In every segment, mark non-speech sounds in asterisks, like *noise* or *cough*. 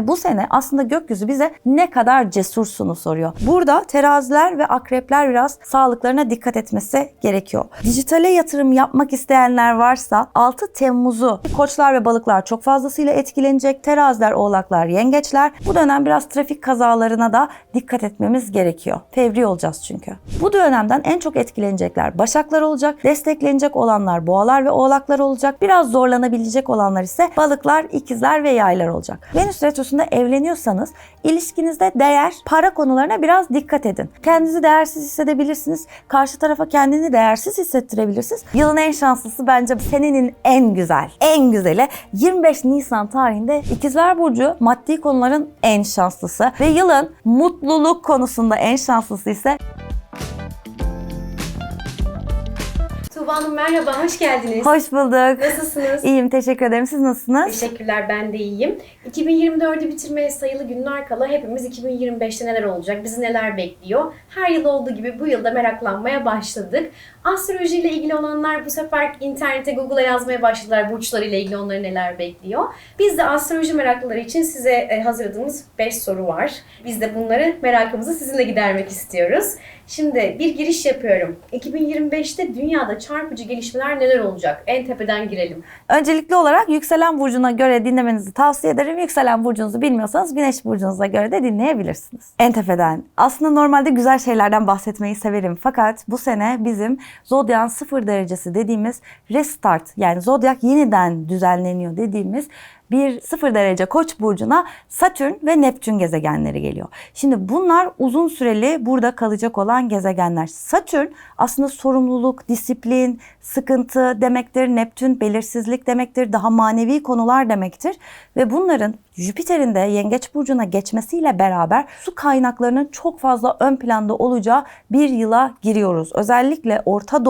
Bu sene aslında gökyüzü bize ne kadar cesursunu soruyor. Burada teraziler ve akrepler biraz sağlıklarına dikkat etmesi gerekiyor. Dijitale yatırım yapmak isteyenler varsa 6 Temmuz'u koçlar ve balıklar çok fazlasıyla etkilenecek. Teraziler, oğlaklar, yengeçler. Bu dönem biraz trafik kazalarına da dikkat etmemiz gerekiyor. Fevri olacağız çünkü. Bu dönemden en çok etkilenecekler başaklar olacak. Desteklenecek olanlar boğalar ve oğlaklar olacak. Biraz zorlanabilecek olanlar ise balıklar, ikizler ve yaylar olacak. Venüs retrosunda evleniyorsanız ilişkinizde değer, para konularına biraz dikkat edin. Kendinizi değersiz hissedebilirsiniz. Karşı tarafa kendini değersiz hissettirebilirsiniz. Yılın en şanslısı bence senenin en güzel, en güzeli 25 Nisan tarihinde İkizler Burcu maddi konuların en şanslısı ve yılın mutluluk konusunda en şanslısı ise Tuğba Hanım merhaba, hoş geldiniz. hoş bulduk. Nasılsınız? İyiyim teşekkür ederim. Siz nasılsınız? Teşekkürler, ben de iyiyim. 2024'ü bitirmeye sayılı günler kala hepimiz 2025'te neler olacak, bizi neler bekliyor? Her yıl olduğu gibi bu yılda meraklanmaya başladık. Astroloji ile ilgili olanlar bu sefer internete, Google'a yazmaya başladılar burçlarıyla ilgili onları neler bekliyor. Biz de astroloji meraklıları için size e, hazırladığımız 5 soru var. Biz de bunları merakımızı sizinle gidermek istiyoruz. Şimdi bir giriş yapıyorum. 2025'te dünyada çarpıcı gelişmeler neler olacak? En tepeden girelim. Öncelikli olarak yükselen burcuna göre dinlemenizi tavsiye ederim. Yükselen burcunuzu bilmiyorsanız güneş burcunuza göre de dinleyebilirsiniz. En tepeden. Aslında normalde güzel şeylerden bahsetmeyi severim. Fakat bu sene bizim zodyan sıfır derecesi dediğimiz restart yani zodyak yeniden düzenleniyor dediğimiz bir sıfır derece koç burcuna Satürn ve Neptün gezegenleri geliyor. Şimdi bunlar uzun süreli burada kalacak olan gezegenler. Satürn aslında sorumluluk, disiplin, sıkıntı demektir. Neptün belirsizlik demektir. Daha manevi konular demektir. Ve bunların Jüpiter'in de Yengeç burcuna geçmesiyle beraber su kaynaklarının çok fazla ön planda olacağı bir yıla giriyoruz. Özellikle Orta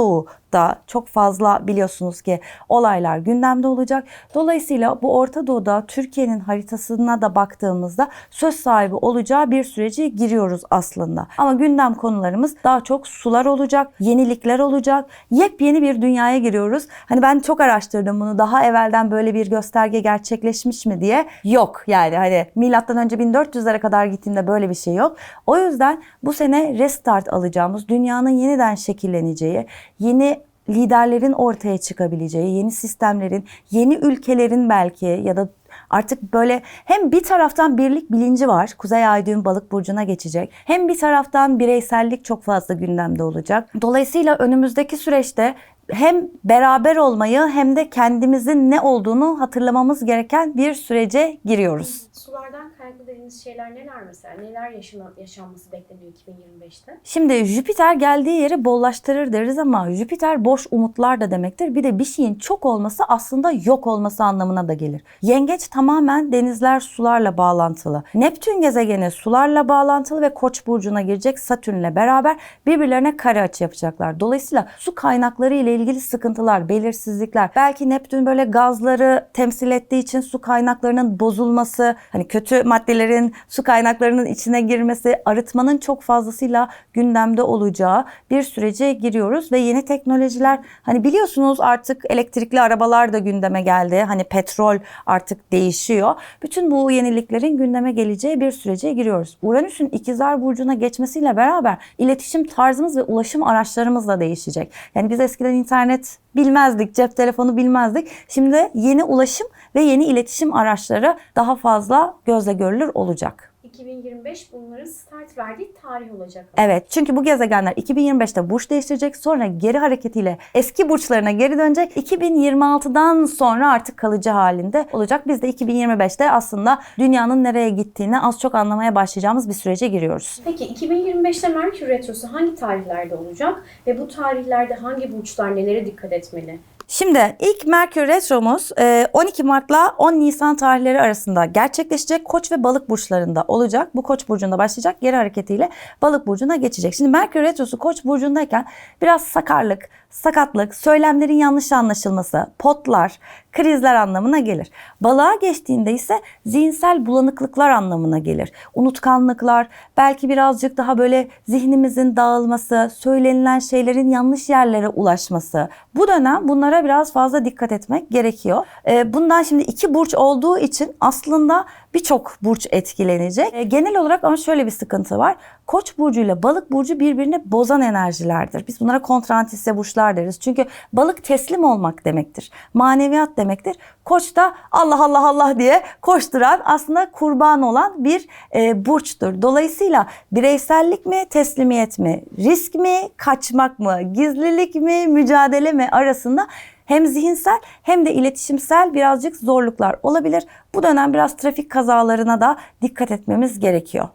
Doğu'da çok fazla biliyorsunuz ki olaylar gündemde olacak. Dolayısıyla bu Orta Doğu'da Türkiye'nin haritasına da baktığımızda söz sahibi olacağı bir süreci giriyoruz aslında. Ama gündem konularımız daha çok sular olacak, yenilikler olacak, yepyeni bir dünyaya giriyoruz. Hani ben çok araştırdım bunu daha evvelden böyle bir gösterge gerçekleşmiş mi diye. Yok yani hani milattan önce 1400'lere kadar gittiğimde böyle bir şey yok. O yüzden bu sene restart alacağımız, dünyanın yeniden şekilleneceği, yeni liderlerin ortaya çıkabileceği, yeni sistemlerin, yeni ülkelerin belki ya da Artık böyle hem bir taraftan birlik bilinci var. Kuzey Ay düğüm balık burcuna geçecek. Hem bir taraftan bireysellik çok fazla gündemde olacak. Dolayısıyla önümüzdeki süreçte hem beraber olmayı hem de kendimizin ne olduğunu hatırlamamız gereken bir sürece giriyoruz. Sulardan kaynaklı dediğiniz şeyler neler mesela? Neler yaşana, yaşanması bekleniyor 2025'te? Şimdi Jüpiter geldiği yeri bollaştırır deriz ama Jüpiter boş umutlar da demektir. Bir de bir şeyin çok olması aslında yok olması anlamına da gelir. Yengeç tamamen denizler sularla bağlantılı. Neptün gezegeni sularla bağlantılı ve Koç burcuna girecek Satürn'le beraber birbirlerine kare açı yapacaklar. Dolayısıyla su kaynakları ile ilgili sıkıntılar, belirsizlikler, belki Neptün böyle gazları temsil ettiği için su kaynaklarının bozulması, hani kötü maddelerin su kaynaklarının içine girmesi, arıtmanın çok fazlasıyla gündemde olacağı bir sürece giriyoruz ve yeni teknolojiler hani biliyorsunuz artık elektrikli arabalar da gündeme geldi. Hani petrol artık değişiyor. Bütün bu yeniliklerin gündeme geleceği bir sürece giriyoruz. Uranüs'ün ikizler burcuna geçmesiyle beraber iletişim tarzımız ve ulaşım araçlarımız da değişecek. Yani biz eskiden internet bilmezdik, cep telefonu bilmezdik. Şimdi yeni ulaşım ve yeni iletişim araçları daha fazla gözle görülür olacak. 2025 bunların start verdiği tarih olacak. Evet çünkü bu gezegenler 2025'te burç değiştirecek sonra geri hareketiyle eski burçlarına geri dönecek. 2026'dan sonra artık kalıcı halinde olacak. Biz de 2025'te aslında dünyanın nereye gittiğini az çok anlamaya başlayacağımız bir sürece giriyoruz. Peki 2025'te Merkür Retrosu hangi tarihlerde olacak ve bu tarihlerde hangi burçlar nelere dikkat etmeli? Şimdi ilk Merkür Retromuz e, 12 Mart'la 10 Nisan tarihleri arasında gerçekleşecek. Koç ve Balık burçlarında olacak. Bu Koç burcunda başlayacak. Geri hareketiyle Balık burcuna geçecek. Şimdi Merkür Retrosu Koç burcundayken biraz sakarlık, sakatlık, söylemlerin yanlış anlaşılması, potlar, krizler anlamına gelir. Balığa geçtiğinde ise zihinsel bulanıklıklar anlamına gelir. Unutkanlıklar, belki birazcık daha böyle zihnimizin dağılması, söylenilen şeylerin yanlış yerlere ulaşması. Bu dönem bunlara biraz fazla dikkat etmek gerekiyor. Ee, bundan şimdi iki burç olduğu için aslında birçok burç etkilenecek. E, genel olarak ama şöyle bir sıkıntı var. Koç burcu ile balık burcu birbirini bozan enerjilerdir. Biz bunlara kontrantisse burçlar deriz. Çünkü balık teslim olmak demektir. Maneviyat demektir. Koç da Allah Allah Allah diye koşturan aslında kurban olan bir e, burçtur. Dolayısıyla bireysellik mi, teslimiyet mi, risk mi, kaçmak mı, gizlilik mi, mücadele mi arasında hem zihinsel hem de iletişimsel birazcık zorluklar olabilir. Bu dönem biraz trafik kazalarına da dikkat etmemiz gerekiyor.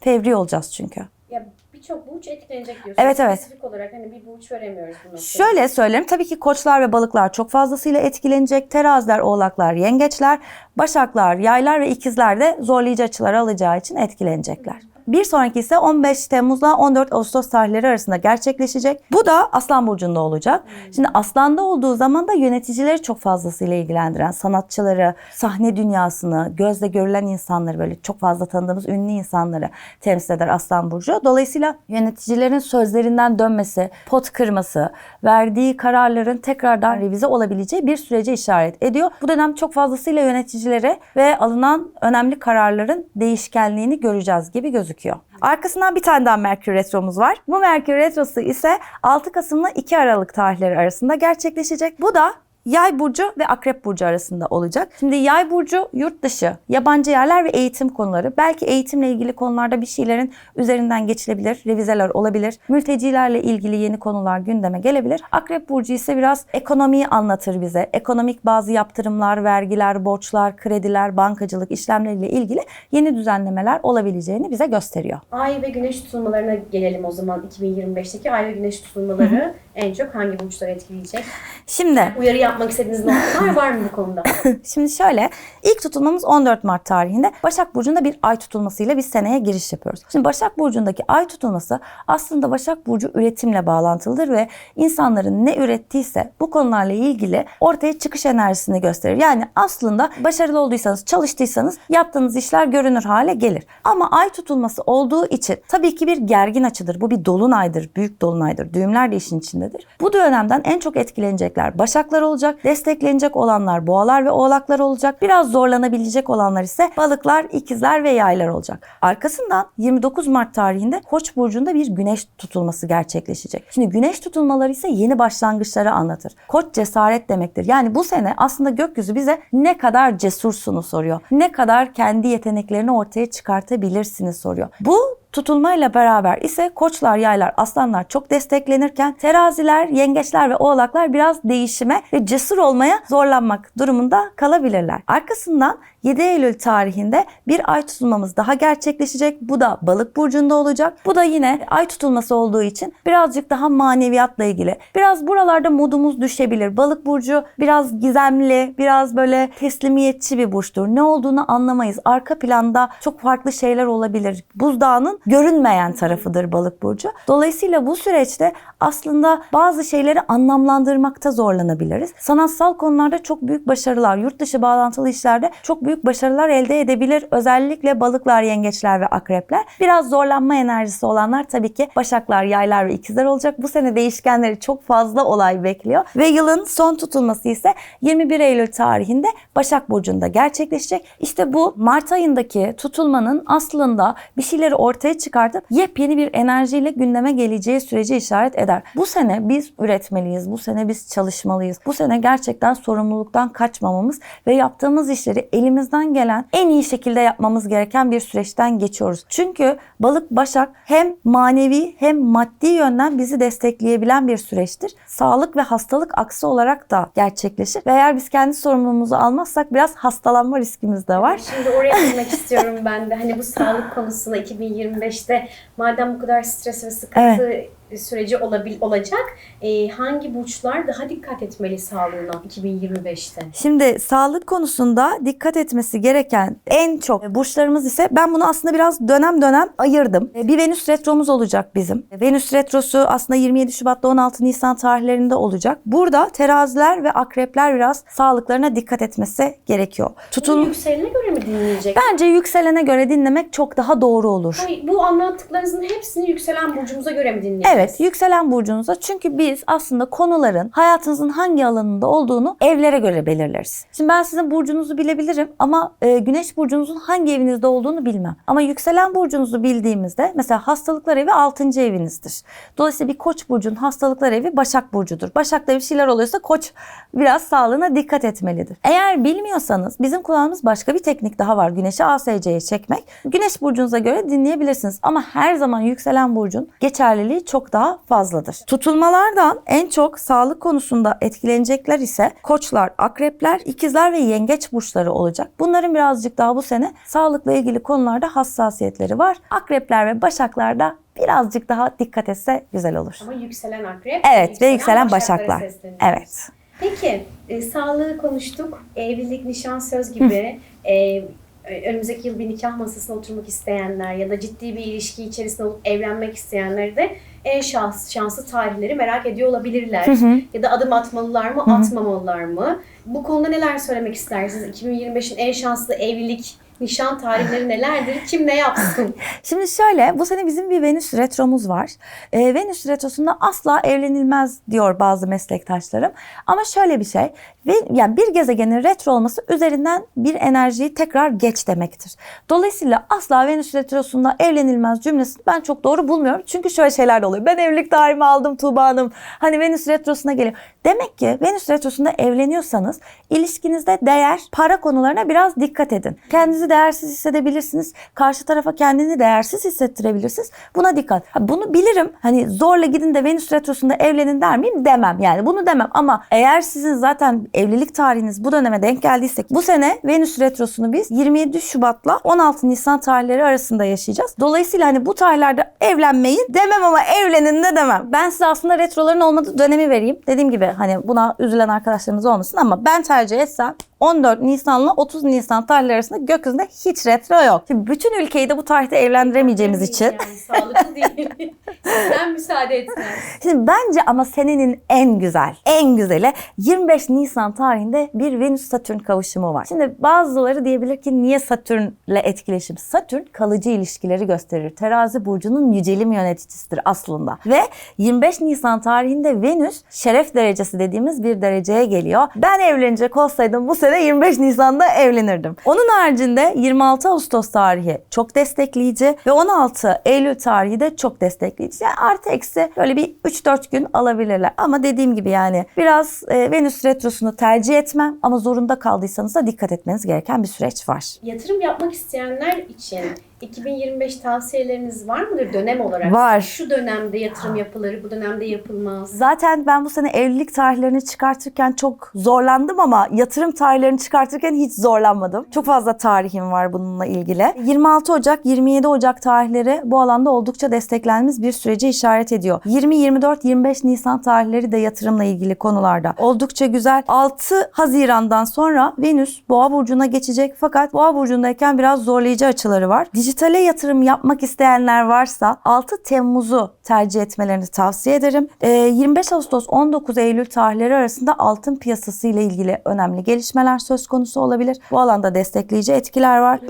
Fevri olacağız çünkü. Ya birçok burç etkilenecek diyorsunuz. Evet, evet. Spesifik olarak hani bir burç veremiyoruz bu noktada. Şöyle söylerim tabii ki koçlar ve balıklar çok fazlasıyla etkilenecek. Teraziler, oğlaklar, yengeçler, başaklar, yaylar ve ikizler de zorlayıcı açılar alacağı için etkilenecekler. Bir sonraki ise 15 Temmuz'la 14 Ağustos tarihleri arasında gerçekleşecek. Bu da Aslan Burcu'nda olacak. Şimdi Aslan'da olduğu zaman da yöneticileri çok fazlasıyla ilgilendiren sanatçıları, sahne dünyasını, gözle görülen insanları böyle çok fazla tanıdığımız ünlü insanları temsil eder Aslan Burcu. Dolayısıyla yöneticilerin sözlerinden dönmesi, pot kırması, verdiği kararların tekrardan revize olabileceği bir sürece işaret ediyor. Bu dönem çok fazlasıyla yöneticilere ve alınan önemli kararların değişkenliğini göreceğiz gibi gözüküyor. Arkasından bir tane daha Merkür Retro'muz var. Bu Merkür Retrosu ise 6 Kasım'la 2 Aralık tarihleri arasında gerçekleşecek. Bu da Yay burcu ve Akrep burcu arasında olacak. Şimdi Yay burcu yurt dışı, yabancı yerler ve eğitim konuları. Belki eğitimle ilgili konularda bir şeylerin üzerinden geçilebilir, revizeler olabilir. Mültecilerle ilgili yeni konular gündeme gelebilir. Akrep burcu ise biraz ekonomiyi anlatır bize. Ekonomik bazı yaptırımlar, vergiler, borçlar, krediler, bankacılık işlemleriyle ilgili yeni düzenlemeler olabileceğini bize gösteriyor. Ay ve güneş tutulmalarına gelelim o zaman 2025'teki ay ve güneş tutulmaları en çok hangi burçları etkileyecek? Şimdi Uyarı yapmak istediğiniz noktalar var mı bu konuda? *laughs* Şimdi şöyle ilk tutulmamız 14 Mart tarihinde Başak Burcu'nda bir ay tutulmasıyla biz seneye giriş yapıyoruz. Şimdi Başak Burcu'ndaki ay tutulması aslında Başak Burcu üretimle bağlantılıdır ve insanların ne ürettiyse bu konularla ilgili ortaya çıkış enerjisini gösterir. Yani aslında başarılı olduysanız, çalıştıysanız yaptığınız işler görünür hale gelir. Ama ay tutulması olduğu için tabii ki bir gergin açıdır. Bu bir dolunaydır, büyük dolunaydır. Düğümler de işin içindedir. Bu dönemden en çok etkilenecekler Başaklar olacak, desteklenecek olanlar Boğalar ve Oğlaklar olacak. Biraz zorlanabilecek olanlar ise Balıklar, İkizler ve Yaylar olacak. Arkasından 29 Mart tarihinde Koç burcunda bir güneş tutulması gerçekleşecek. Şimdi güneş tutulmaları ise yeni başlangıçları anlatır. Koç cesaret demektir. Yani bu sene aslında gökyüzü bize ne kadar cesursunuz soruyor. Ne kadar kendi yeteneklerini ortaya çıkartabilirsiniz soruyor. Bu Tutulmayla beraber ise koçlar, yaylar, aslanlar çok desteklenirken teraziler, yengeçler ve oğlaklar biraz değişime ve cesur olmaya zorlanmak durumunda kalabilirler. Arkasından 7 Eylül tarihinde bir ay tutulmamız daha gerçekleşecek. Bu da balık burcunda olacak. Bu da yine ay tutulması olduğu için birazcık daha maneviyatla ilgili. Biraz buralarda modumuz düşebilir. Balık burcu biraz gizemli, biraz böyle teslimiyetçi bir burçtur. Ne olduğunu anlamayız. Arka planda çok farklı şeyler olabilir. Buzdağının görünmeyen tarafıdır balık burcu. Dolayısıyla bu süreçte aslında bazı şeyleri anlamlandırmakta zorlanabiliriz. Sanatsal konularda çok büyük başarılar, yurt dışı bağlantılı işlerde çok büyük başarılar elde edebilir. Özellikle balıklar, yengeçler ve akrepler. Biraz zorlanma enerjisi olanlar tabii ki başaklar, yaylar ve ikizler olacak. Bu sene değişkenleri çok fazla olay bekliyor. Ve yılın son tutulması ise 21 Eylül tarihinde Başak Burcu'nda gerçekleşecek. İşte bu Mart ayındaki tutulmanın aslında bir şeyleri ortaya çıkartıp yepyeni bir enerjiyle gündeme geleceği süreci işaret eder. Bu sene biz üretmeliyiz. Bu sene biz çalışmalıyız. Bu sene gerçekten sorumluluktan kaçmamamız ve yaptığımız işleri elimizden gelen en iyi şekilde yapmamız gereken bir süreçten geçiyoruz. Çünkü balık başak hem manevi hem maddi yönden bizi destekleyebilen bir süreçtir. Sağlık ve hastalık aksi olarak da gerçekleşir. Ve eğer biz kendi sorumluluğumuzu almazsak biraz hastalanma riskimiz de var. Şimdi oraya girmek istiyorum ben de. Hani bu sağlık konusuna 2025'te madem bu kadar stres ve sıkıntı süreci olabil olacak, e, hangi burçlar daha dikkat etmeli sağlığına 2025'te? Şimdi sağlık konusunda dikkat etmesi gereken en çok burçlarımız ise ben bunu aslında biraz dönem dönem ayırdım. Bir Venüs retromuz olacak bizim. Venüs retrosu aslında 27 Şubat'ta 16 Nisan tarihlerinde olacak. Burada teraziler ve akrepler biraz sağlıklarına dikkat etmesi gerekiyor. Tutun yükselenine göre mi dinleyecek? Bence yükselene göre dinlemek çok daha doğru olur. Hayır, bu anlattıklarınızın hepsini yükselen burcumuza göre mi dinleyeceğiz? Evet Evet, yükselen burcunuza çünkü biz aslında konuların hayatınızın hangi alanında olduğunu evlere göre belirleriz. Şimdi ben sizin burcunuzu bilebilirim ama e, güneş burcunuzun hangi evinizde olduğunu bilmem. Ama yükselen burcunuzu bildiğimizde mesela hastalıklar evi 6. evinizdir. Dolayısıyla bir koç burcunun hastalıklar evi Başak burcudur. Başak'ta bir şeyler oluyorsa koç biraz sağlığına dikkat etmelidir. Eğer bilmiyorsanız bizim kulağımız başka bir teknik daha var. Güneşi ASC'ye çekmek. Güneş burcunuza göre dinleyebilirsiniz. Ama her zaman yükselen burcun geçerliliği çok daha fazladır. Tutulmalardan en çok sağlık konusunda etkilenecekler ise koçlar, akrepler, ikizler ve yengeç burçları olacak. Bunların birazcık daha bu sene sağlıkla ilgili konularda hassasiyetleri var. Akrepler ve başaklarda birazcık daha dikkat etse güzel olur. Ama yükselen akrep. Evet ve yükselen başaklar. Evet. Peki e, sağlığı konuştuk. Evlilik, nişan, söz gibi e, önümüzdeki yıl bir nikah masasına oturmak isteyenler ya da ciddi bir ilişki içerisinde olup evlenmek isteyenler de en şans, şanslı tarihleri merak ediyor olabilirler. Ya da adım atmalılar mı, atmamalılar mı? Bu konuda neler söylemek istersiniz? 2025'in en şanslı evlilik, nişan tarihleri nelerdir? Kim ne yapsın? *laughs* Şimdi şöyle bu sene bizim bir Venüs retromuz var. Ee, Venüs retrosunda asla evlenilmez diyor bazı meslektaşlarım. Ama şöyle bir şey ve yani bir gezegenin retro olması üzerinden bir enerjiyi tekrar geç demektir. Dolayısıyla asla Venüs retrosunda evlenilmez cümlesini ben çok doğru bulmuyorum. Çünkü şöyle şeyler de oluyor. Ben evlilik tarihimi aldım Tuğba Hanım. Hani Venüs retrosuna geliyor. Demek ki Venüs retrosunda evleniyorsanız ilişkinizde değer, para konularına biraz dikkat edin. Kendinizi değersiz hissedebilirsiniz. Karşı tarafa kendini değersiz hissettirebilirsiniz. Buna dikkat. Bunu bilirim. Hani zorla gidin de Venüs retrosunda evlenin der miyim? Demem. Yani bunu demem. Ama eğer sizin zaten evlilik tarihiniz bu döneme denk geldiyse bu sene Venüs retrosunu biz 27 Şubat'la 16 Nisan tarihleri arasında yaşayacağız. Dolayısıyla hani bu tarihlerde evlenmeyin demem ama evlenin de demem. Ben size aslında retroların olmadığı dönemi vereyim. Dediğim gibi hani buna üzülen arkadaşlarımız olmasın ama ben tercih etsem 14 Nisan'la 30 Nisan tarihleri arasında gökyüzünde hiç retro yok. Şimdi bütün ülkeyi de bu tarihte evlendiremeyeceğimiz için. Yani sağlıklı değil. *laughs* Sen müsaade etmez. Şimdi bence ama senenin en güzel, en güzeli 25 Nisan tarihinde bir Venüs-Satürn kavuşumu var. Şimdi bazıları diyebilir ki niye Satürn'le etkileşim? Satürn kalıcı ilişkileri gösterir. Terazi burcunun yücelim yöneticisidir aslında. Ve 25 Nisan tarihinde Venüs şeref derecesi dediğimiz bir dereceye geliyor. Ben evlenecek olsaydım bu sene 25 Nisan'da evlenirdim. Onun haricinde 26 Ağustos tarihi çok destekleyici ve 16 Eylül tarihi de çok destekleyici. Yani artı eksi böyle bir 3-4 gün alabilirler. Ama dediğim gibi yani biraz e, Venüs retrosunu tercih etmem ama zorunda kaldıysanız da dikkat etmeniz gereken bir süreç var. Yatırım yapmak isteyenler için 2025 tavsiyeleriniz var mıdır dönem olarak? Var. Şu dönemde yatırım yapılır, bu dönemde yapılmaz. Zaten ben bu sene evlilik tarihlerini çıkartırken çok zorlandım ama yatırım tarihlerini çıkartırken hiç zorlanmadım. Çok fazla tarihim var bununla ilgili. 26 Ocak, 27 Ocak tarihleri bu alanda oldukça desteklenmiş bir süreci işaret ediyor. 20, 24, 25 Nisan tarihleri de yatırımla ilgili konularda. Oldukça güzel. 6 Haziran'dan sonra Venüs Boğa burcuna geçecek fakat Boğa burcundayken biraz zorlayıcı açıları var. Dijitale yatırım yapmak isteyenler varsa 6 Temmuz'u tercih etmelerini tavsiye ederim. Ee, 25 Ağustos 19 Eylül tarihleri arasında altın piyasası ile ilgili önemli gelişmeler söz konusu olabilir. Bu alanda destekleyici etkiler var.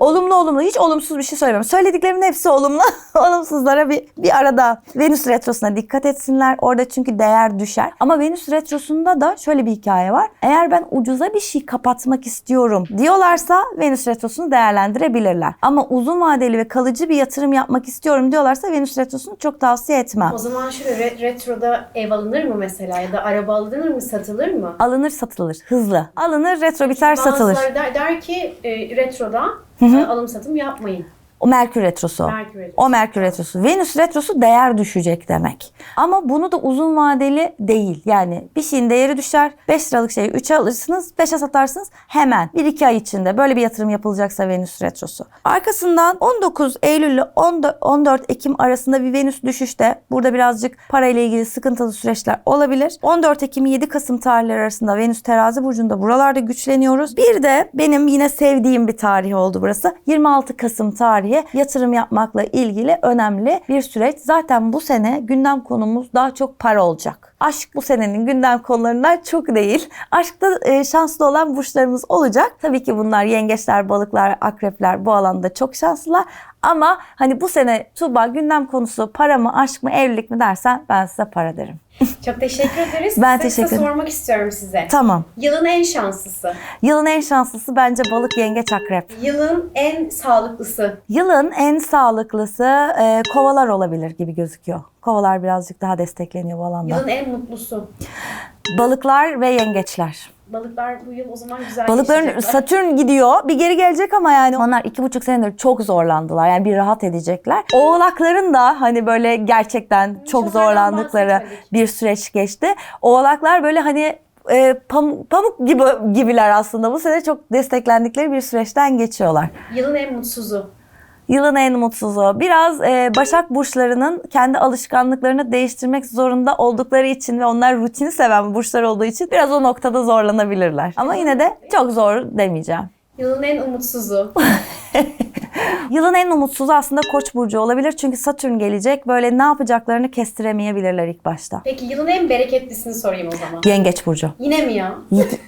Olumlu olumlu hiç olumsuz bir şey söylemem. Söylediklerimin hepsi olumlu. *laughs* Olumsuzlara bir, bir arada Venüs retrosuna dikkat etsinler. Orada çünkü değer düşer. Ama Venüs retrosunda da şöyle bir hikaye var. Eğer ben ucuza bir şey kapatmak istiyorum diyorlarsa Venüs retrosunu değerlendirebilirler. Ama uzun vadeli ve kalıcı bir yatırım yapmak istiyorum diyorlarsa Venüs retrosunu çok tavsiye etmem. O zaman şöyle re- retroda ev alınır mı mesela ya da araba alınır mı, satılır mı? Alınır satılır hızlı. Alınır retro biter satılır. Bazıları der, der ki e, retroda e, alım satım yapmayın. O Merkür retrosu. Merkür retrosu. O Merkür retrosu. Venüs retrosu değer düşecek demek. Ama bunu da uzun vadeli değil. Yani bir şeyin değeri düşer. 5 liralık şeyi 3'e alırsınız. 5'e satarsınız. Hemen 1-2 ay içinde böyle bir yatırım yapılacaksa Venüs retrosu. Arkasından 19 Eylül ile 14 Ekim arasında bir Venüs düşüşte. Burada birazcık parayla ilgili sıkıntılı süreçler olabilir. 14 Ekim 7 Kasım tarihleri arasında Venüs terazi burcunda buralarda güçleniyoruz. Bir de benim yine sevdiğim bir tarih oldu burası. 26 Kasım tarihi yatırım yapmakla ilgili önemli bir süreç. Zaten bu sene gündem konumuz daha çok para olacak. Aşk bu senenin gündem konularından çok değil. Aşkta e, şanslı olan burçlarımız olacak. Tabii ki bunlar yengeçler, balıklar, akrepler bu alanda çok şanslılar. Ama hani bu sene Tuğba gündem konusu para mı, aşk mı, evlilik mi dersen ben size para derim. *laughs* Çok teşekkür ederiz. Ben Size teşekkür ederim. sormak istiyorum size. Tamam. Yılın en şanslısı. Yılın en şanslısı bence balık, yengeç, akrep. Yılın en sağlıklısı. Yılın en sağlıklısı e, kovalar olabilir gibi gözüküyor. Kovalar birazcık daha destekleniyor bu alanda. Yılın en mutlusu. Balıklar ve yengeçler. Balıklar bu yıl o zaman güzel Balıkların geçecekler. Satürn gidiyor. Bir geri gelecek ama yani onlar iki buçuk senedir çok zorlandılar. Yani bir rahat edecekler. Oğlakların da hani böyle gerçekten çok Çok zorlandıkları bir süreç geçti. Oğlaklar böyle hani e, pamuk, pamuk gibi gibiler aslında. Bu sene çok desteklendikleri bir süreçten geçiyorlar. Yılın en mutsuzu. Yılın en mutsuzu. Biraz e, Başak burçlarının kendi alışkanlıklarını değiştirmek zorunda oldukları için ve onlar rutini seven burçlar olduğu için biraz o noktada zorlanabilirler. Ama yine de çok zor demeyeceğim. Yılın en umutsuzu. *laughs* *laughs* Yılın en umutsuzu aslında Koç burcu olabilir çünkü Satürn gelecek. Böyle ne yapacaklarını kestiremeyebilirler ilk başta. Peki yılın en bereketlisini sorayım o zaman. Yengeç burcu. Yine mi ya?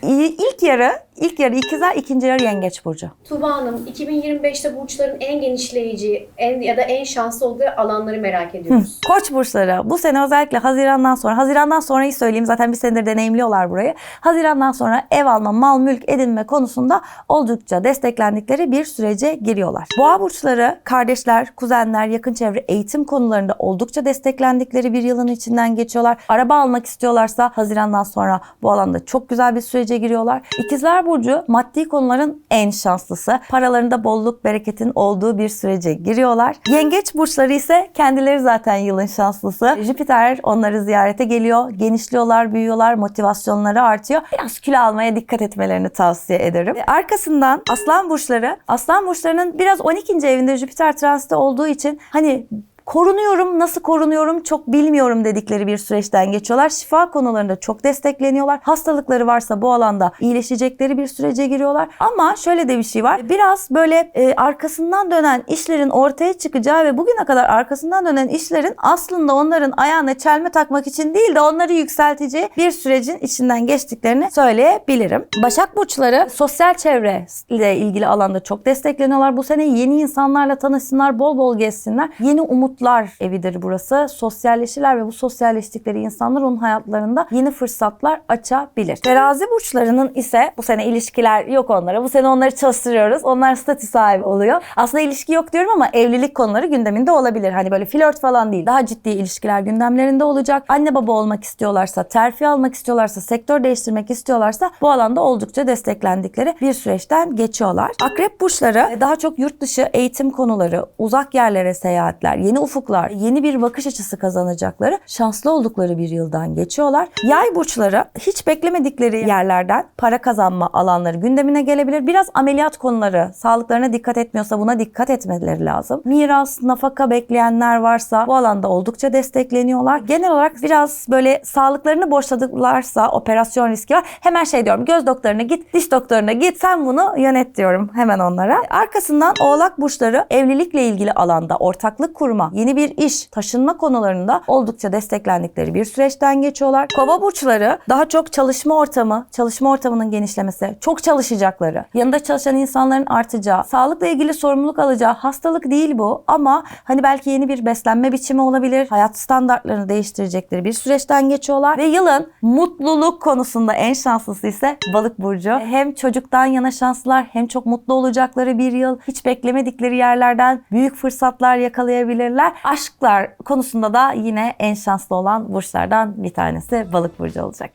İlk, yarı, ilk yarı ikizler, ikinci yarı yengeç burcu. Tuba Hanım, 2025'te burçların en genişleyici en, ya da en şanslı olduğu alanları merak ediyoruz. Koç burçları bu sene özellikle Haziran'dan sonra, Haziran'dan sonrayı söyleyeyim zaten bir senedir deneyimliyorlar burayı. Haziran'dan sonra ev alma, mal, mülk edinme konusunda oldukça desteklendikleri bir sürece giriyorlar. Boğa burçları kardeşler, kuzenler, yakın çevre eğitim konularında oldukça desteklendikleri bir yılın içinden geçiyorlar. Araba almak istiyorlarsa Haziran'dan sonra bu alanda çok güzel bir sürece giriyorlar. İkizler burcu maddi konuların en şanslısı. Paralarında bolluk, bereketin olduğu bir sürece giriyorlar. Yengeç burçları ise kendileri zaten yılın şanslısı. Jüpiter onları ziyarete geliyor. Genişliyorlar, büyüyorlar, motivasyonları artıyor. Biraz kilo almaya dikkat etmelerini tavsiye ederim. Arkasından aslan burçları, aslan burçlarının biraz 12. evinde Jüpiter transiti olduğu için hani korunuyorum, nasıl korunuyorum çok bilmiyorum dedikleri bir süreçten geçiyorlar. Şifa konularında çok destekleniyorlar. Hastalıkları varsa bu alanda iyileşecekleri bir sürece giriyorlar. Ama şöyle de bir şey var. Biraz böyle e, arkasından dönen işlerin ortaya çıkacağı ve bugüne kadar arkasından dönen işlerin aslında onların ayağına çelme takmak için değil de onları yükselteceği bir sürecin içinden geçtiklerini söyleyebilirim. Başak burçları sosyal çevre ile ilgili alanda çok destekleniyorlar. Bu sene yeni insanlarla tanışsınlar, bol bol gezsinler. Yeni umutlar evidir burası. Sosyalleşirler ve bu sosyalleştikleri insanlar onun hayatlarında yeni fırsatlar açabilir. Terazi burçlarının ise bu sene ilişkiler yok onlara. Bu sene onları çalıştırıyoruz. Onlar statü sahibi oluyor. Aslında ilişki yok diyorum ama evlilik konuları gündeminde olabilir. Hani böyle flört falan değil. Daha ciddi ilişkiler gündemlerinde olacak. Anne baba olmak istiyorlarsa, terfi almak istiyorlarsa, sektör değiştirmek istiyorlarsa bu alanda oldukça desteklendikleri bir süreçten geçiyorlar. Akrep burçları daha çok yurt dışı eğitim konuları, uzak yerlere seyahatler, yeni ufuklar, yeni bir bakış açısı kazanacakları, şanslı oldukları bir yıldan geçiyorlar. Yay burçları hiç beklemedikleri yerlerden para kazanma alanları gündemine gelebilir. Biraz ameliyat konuları, sağlıklarına dikkat etmiyorsa buna dikkat etmeleri lazım. Miras, nafaka bekleyenler varsa bu alanda oldukça destekleniyorlar. Genel olarak biraz böyle sağlıklarını boşladılarsa operasyon riski var. Hemen şey diyorum göz doktoruna git, diş doktoruna git sen bunu yönet diyorum hemen onlara. Arkasından oğlak burçları evlilikle ilgili alanda ortaklık kurma, yeni bir iş, taşınma konularında oldukça desteklendikleri bir süreçten geçiyorlar. Kova burçları daha çok çalışma ortamı, çalışma ortamının genişlemesi, çok çalışacakları, yanında çalışan insanların artacağı, sağlıkla ilgili sorumluluk alacağı hastalık değil bu ama hani belki yeni bir beslenme biçimi olabilir, hayat standartlarını değiştirecekleri bir süreçten geçiyorlar ve yılın mutluluk konusunda en şanslısı ise balık burcu. Hem çocuktan yana şanslılar hem çok mutlu olacakları bir yıl. Hiç beklemedikleri yerlerden büyük fırsatlar yakalayabilirler. Aşklar konusunda da yine en şanslı olan burçlardan bir tanesi balık burcu olacak.